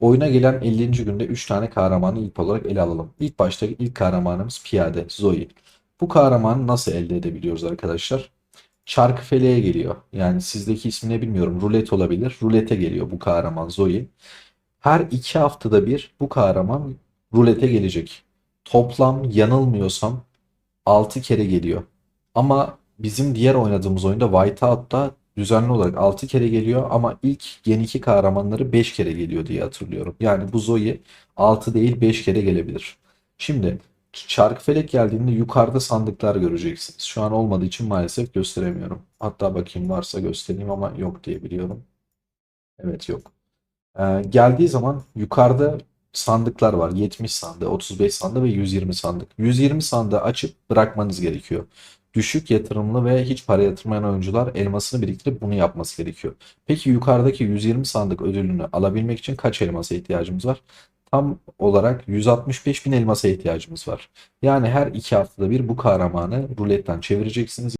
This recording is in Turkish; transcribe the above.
Oyuna gelen 50. günde 3 tane kahramanı ilk olarak ele alalım. İlk başta ilk kahramanımız Piyade, Zoe. Bu kahramanı nasıl elde edebiliyoruz arkadaşlar? Çarkı feleğe geliyor. Yani sizdeki ismini bilmiyorum. Rulet olabilir. Rulete geliyor bu kahraman Zoe. Her iki haftada bir bu kahraman rulete gelecek. Toplam yanılmıyorsam 6 kere geliyor. Ama bizim diğer oynadığımız oyunda Whiteout'ta düzenli olarak 6 kere geliyor ama ilk Gen 2 kahramanları 5 kere geliyor diye hatırlıyorum. Yani bu Zoe 6 değil 5 kere gelebilir. Şimdi Çarkıfelek geldiğinde yukarıda sandıklar göreceksiniz. Şu an olmadığı için maalesef gösteremiyorum. Hatta bakayım varsa göstereyim ama yok diye biliyorum. Evet yok. Ee, geldiği zaman yukarıda sandıklar var. 70 sandığı, 35 sandığı ve 120 sandık. 120 sandığı açıp bırakmanız gerekiyor. Düşük yatırımlı ve hiç para yatırmayan oyuncular elmasını biriktirip bunu yapması gerekiyor. Peki yukarıdaki 120 sandık ödülünü alabilmek için kaç elmasa ihtiyacımız var? Tam olarak 165 bin elmasa ihtiyacımız var. Yani her iki haftada bir bu kahramanı ruletten çevireceksiniz.